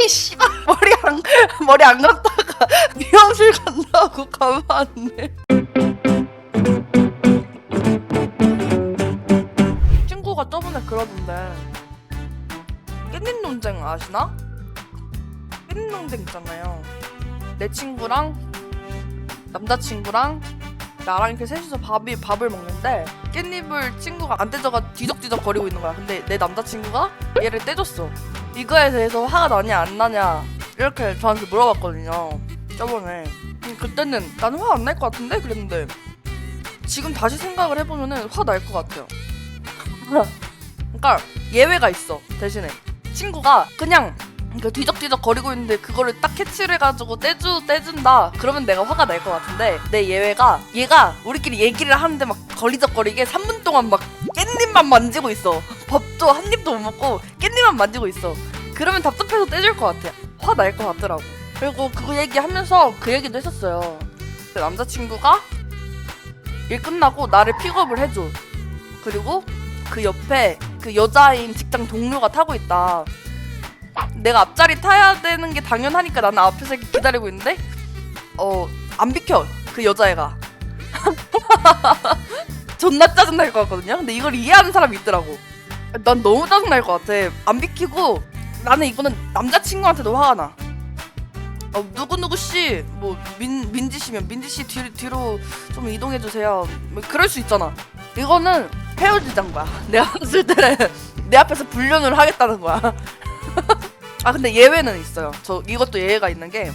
이 씨발 머리 안 머리 안 감다가 미용실 간다고 돼. 친구가 저번에 그러던데 깻잎 논쟁 아시나? 깻잎 논쟁 있잖아요. 내 친구랑 남자친구랑 나랑 이렇게 셋이서 밥이 밥을 먹는데 깻잎을 친구가 안 떼져가 뒤적뒤적 거리고 있는 거야. 근데 내 남자친구가 얘를 떼줬어. 이거에 대해서 화가 나냐 안 나냐 이렇게 저한테 물어봤거든요. 저번에. 음, 그때는 나는 화 안 날 것 같은데? 그랬는데 지금 다시 생각을 해보면은 화 날 것 같아요. 그러니까 예외가 있어 대신에. 친구가 그냥 그 뒤적뒤적 거리고 있는데 그거를 딱 캐치를 해가지고 떼주 떼준다. 그러면 내가 화가 날 것 같은데 내 예외가 얘가 우리끼리 얘기를 하는데 막 걸리적거리게 3분 동안 막 깻잎만 만지고 있어 밥도 한 입도 못 먹고 깻잎만 만지고 있어. 그러면 답답해서 떼줄 것 같아. 화 날 것 같더라고. 그리고 그거 얘기하면서 그 얘기도 했었어요. 그 남자친구가 일 끝나고 나를 픽업을 해줘. 그리고 그 옆에 그 여자인 직장 동료가 타고 있다. 내가 앞자리 타야 되는 게 당연하니까 나는 앞에서 이렇게 기다리고 있는데 어 안 비켜 그 여자애가. 존나 짜증날 것 같거든요. 근데 이걸 이해하는 사람이 있더라고 난 너무 짜증날 것 같아 안 비키고 나는 이거는 남자친구한테도 화가 나 어, 누구누구 씨, 뭐, 민, 민지 씨면 민지 씨 뒤, 뒤로 좀 이동해주세요. 뭐, 그럴 수 있잖아. 이거는 헤어지자는 거야. 내가 봤을 때는 내 앞에서 불륜을 하겠다는 거야. 아 근데 예외는 있어요. 저 이것도 예외가 있는 게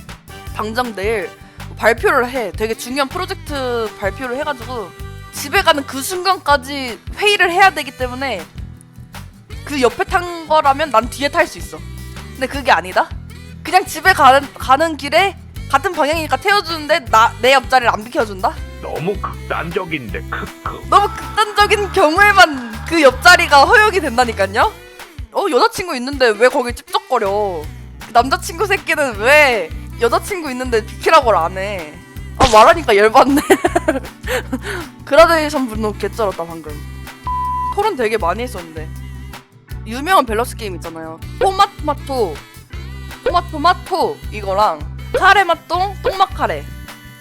당장 내일 발표를 해. 되게 중요한 프로젝트 발표를 해가지고 집에 가는 그 순간까지 회의를 해야 되기 때문에 그 옆에 탄 거라면 난 뒤에 탈 수 있어. 근데 그게 아니다. 그냥 집에 가는 가는 길에 같은 방향이니까 태워주는데 나 내 옆자리를 안 비켜준다. 너무 극단적인데 크크 너무 극단적인 경우에만 그 옆자리가 허용이 된다니까요? 어 여자친구 있는데 왜 거기 찝쩍거려 그 남자친구 새끼는 왜 여자친구 있는데 비키라고를 안 해 아 말하니까 열받네 그라데이션 분노 개쩔었다 방금 토론 되게 많이 했었는데 유명한 밸런스 게임 있잖아요 토마토마토 토마토마토 이거랑 카레맛똥 똥맛카레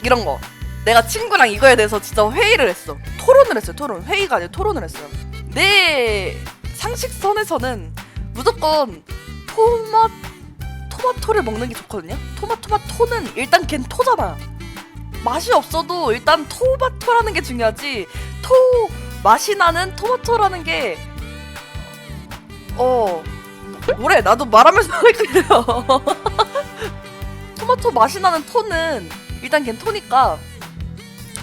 이런 거 내가 친구랑 이거에 대해서 진짜 회의를 했어. 토론을 했어요. 토론. 회의가 아니라 토론을 했어요. 내 상식선에서는 무조건 토마 토마토를 먹는 게 좋거든요. 토마토마토는 일단 걘 토잖아. 맛이 없어도 일단 토마토라는 게 중요하지. 토 맛이 나는 토마토라는 게 어. 뭐래? 나도 말하면서 헷갈려. 토마토 맛이 나는 토는 일단 걘 토니까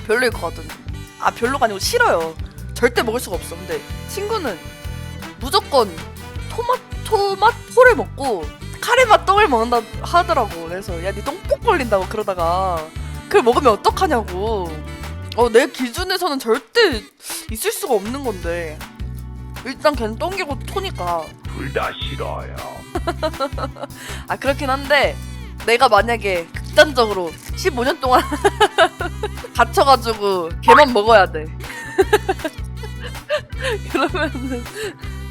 별로일 것 같던데. 아 별로가 아니고 싫어요. 절대 먹을 수가 없어. 근데 친구는 무조건 토마토 맛 포를 먹고 카레 맛 떡을 먹는다 하더라고. 그래서 야니 똥폭 걸린다고 그러다가 그걸 먹으면 어떡하냐고. 어 내 기준에서는 절대 있을 수가 없는 건데. 일단 걔는 똥이고 토니까. 둘 다 싫어요 아 그렇긴 한데 내가 만약에 극단적으로 15년 동안 갇혀가지고 걔만 먹어야 돼. 그러면은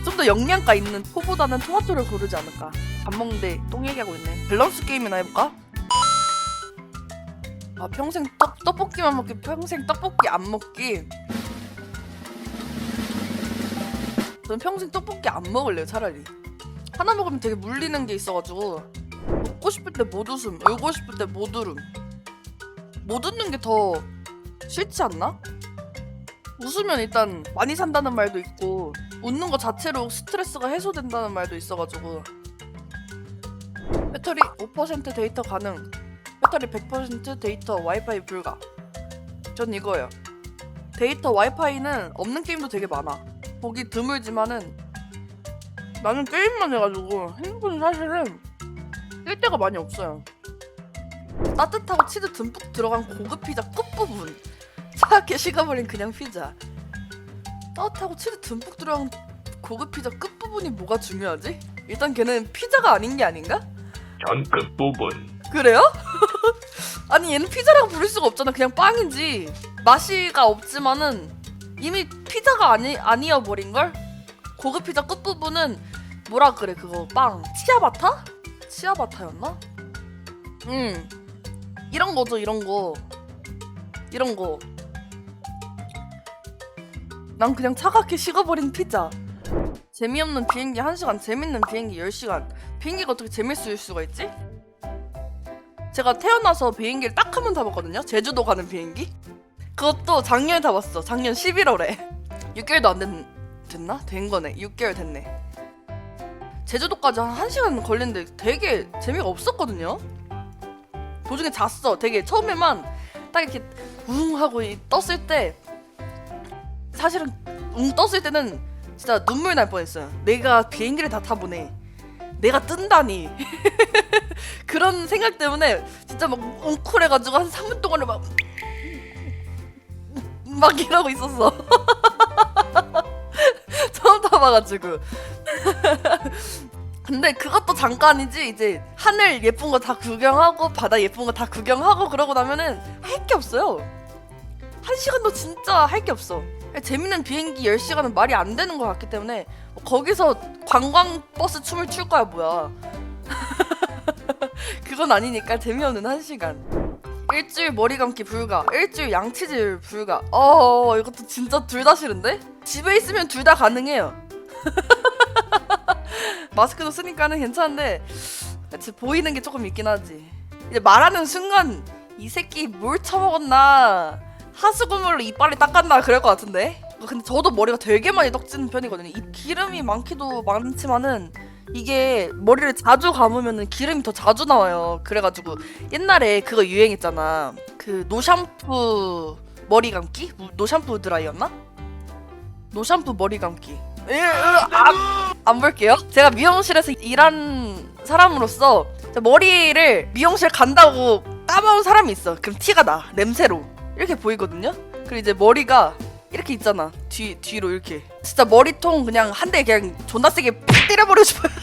좀 더 영양가 있는 포보다는 토마토를 고르지 않을까. 밥 먹는데 똥 얘기하고 있네. 밸런스 게임이나 해볼까? 아 평생 떡, 떡볶이만 먹기 평생 떡볶이 안 먹기. 저는 평생 떡볶이 안 먹을래요 차라리. 하나 먹으면 되게 물리는 게 있어가지고 웃고 싶을 때 못 웃음, 울고 싶을 때 못 울음. 못 웃는 게 더 싫지 않나? 웃으면 일단 많이 산다는 말도 있고 웃는 거 자체로 스트레스가 해소된다는 말도 있어가지고 배터리 5% 데이터 가능 배터리 100% 데이터 와이파이 불가 전 이거예요 데이터 와이파이는 없는 게임도 되게 많아 보기 드물지만은 나는 게임만 해가지고 핸드폰 사실은 쓸 데가 많이 없어요. 따뜻하고 치즈 듬뿍 들어간 고급 피자 끝부분. 차갑게 식어버린 그냥 피자. 따뜻하고 치즈 듬뿍 들어간 고급 피자 끝부분이 뭐가 중요하지? 일단 걔는 피자가 아닌 게 아닌가? 전 끝부분 그래요? 아니 얘는 피자라고 부를 수가 없잖아. 그냥 빵이지. 맛이가 없지만은 이미 피자가 아니 아니어 버린 걸. 고급 피자 끝 부분은 뭐라 그래 그거 빵 치아바타? 치아바타였나? 음 이런 거죠 이런 거 이런 거. 난 그냥 차갑게 식어버린 피자. 재미없는 비행기 1시간, 재밌는 비행기 10시간. 비행기가 어떻게 재밌을 수가 있지? 제가 태어나서 비행기를 딱 한 번 타봤거든요. 제주도 가는 비행기. 그것도 작년에 타봤어. 작년 11월에. 6개월도 안 됐, 됐나? 된 거네. 6개월 됐네. 제주도까지 한 1시간 걸리는데 되게 재미가 없었거든요. 도중에 잤어. 되게 처음에만 딱 이렇게 웅 하고 이- 떴을 때 사실은 웅 떴을 때는 진짜 눈물 날 뻔했어요. 내가 비행기를 다 타보네. 내가 뜬다니. 그런 생각 때문에 진짜 막 웅크래가지고 한 3분 동안을 막, 막 이러고 있었어. 처음 타봐가지고. 근데 그것도 잠깐이지 이제 하늘 예쁜 거 다 구경하고 바다 예쁜 거 다 구경하고 그러고 나면은 할 게 없어요. 한 시간도 진짜 할 게 없어. 재밌는 비행기 10시간은 말이 안 되는 것 같기 때문에 뭐 거기서 관광 버스 춤을 출 거야 뭐야. 그건 아니니까 재미없는 한 시간. 일주일 머리 감기 불가, 일주일 양치질 불가. 어 이것도 진짜 둘 다 싫은데? 집에 있으면 둘 다 가능해요. 마스크도 쓰니까는 괜찮은데 그치 보이는 게 조금 있긴 하지 이제 말하는 순간 이 새끼 뭘 처먹었나 하수구물로 이빨을 닦았나 그럴 것 같은데 근데 저도 머리가 되게 많이 떡지는 편이거든요 이 기름이 많기도 많지만은 이게 머리를 자주 감으면 기름이 더 자주 나와요 그래가지고 옛날에 그거 유행했잖아 그 노샴푸 머리 감기? 노샴푸 드라이였나? 노샴푸 머리 감기 으, 으, 아, 안 볼게요. 제가 미용실에서 일한 사람으로서 머리를 미용실 간다고 까먹은 사람이 있어. 그럼 티가 나. 냄새로. 이렇게 보이거든요. 그리고 이제 머리가 이렇게 있잖아. 뒤 뒤로 이렇게. 진짜 머리통 그냥 한 대 그냥 존나 세게 팍 때려버리고 싶어요.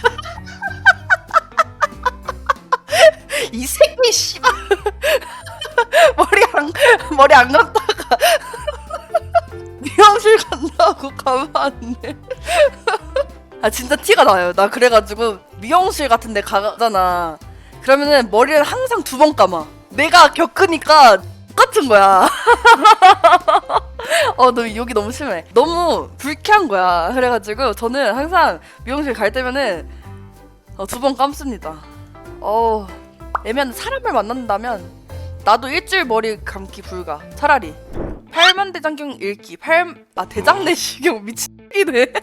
이 새끼 씨발 머리 안 머리 안 감다가 미용실 간다고 가면 안 돼. 아 진짜 티가 나요. 나 그래가지고 미용실 같은 데 가잖아. 그러면은 머리를 항상 두 번 감아. 내가 겪으니까 똑같은 거야. 어, 너 여기 너무 심해. 너무 불쾌한 거야. 그래가지고 저는 항상 미용실 갈 때면은 어, 두 번 감습니다. 어, 애매한 사람을 만난다면 나도 일주일 머리 감기 불가. 차라리. 팔만 대장경 읽기. 팔, 아, 대장 내시경 미치네.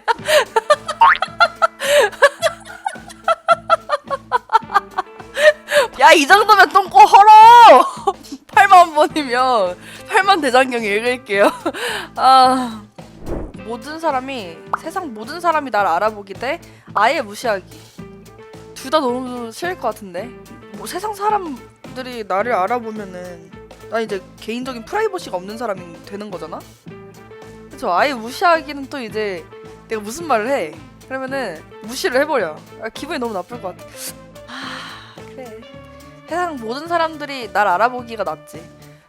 야, 이 정도면 똥꼬 헐어! 8만 번이면 8만 대장경 읽을게요. 아. 모든 사람이, 세상 모든 사람이 날 알아보기 대 아예 무시하기. 둘 다 너무 싫을 것 같은데. 뭐 세상 사람들이 나를 알아보면은 난 이제 개인적인 프라이버시가 없는 사람이 되는 거잖아? 그쵸? 아예 무시하기는 또 이제 내가 무슨 말을 해? 그러면은 무시를 해버려. 아, 기분이 너무 나쁠 것 같아. 아, 그래. 세상 모든 사람들이 날 알아보기가 낫지.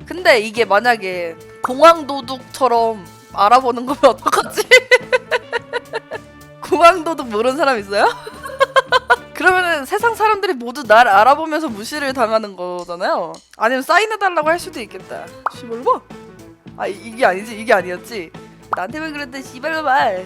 근데 이게 만약에 공황도둑처럼 알아보는 거면 어떡하지? 공황도둑 모르는 사람 있어요? 그러면은 세상 사람들이 모두 날 알아보면서 무시를 당하는 거잖아요. 아니면 사인해달라고 할 수도 있겠다. 씨발로 봐. 아 이- 이게 아니지 이게 아니었지. 나한테 왜 그랬대 씨발로 말.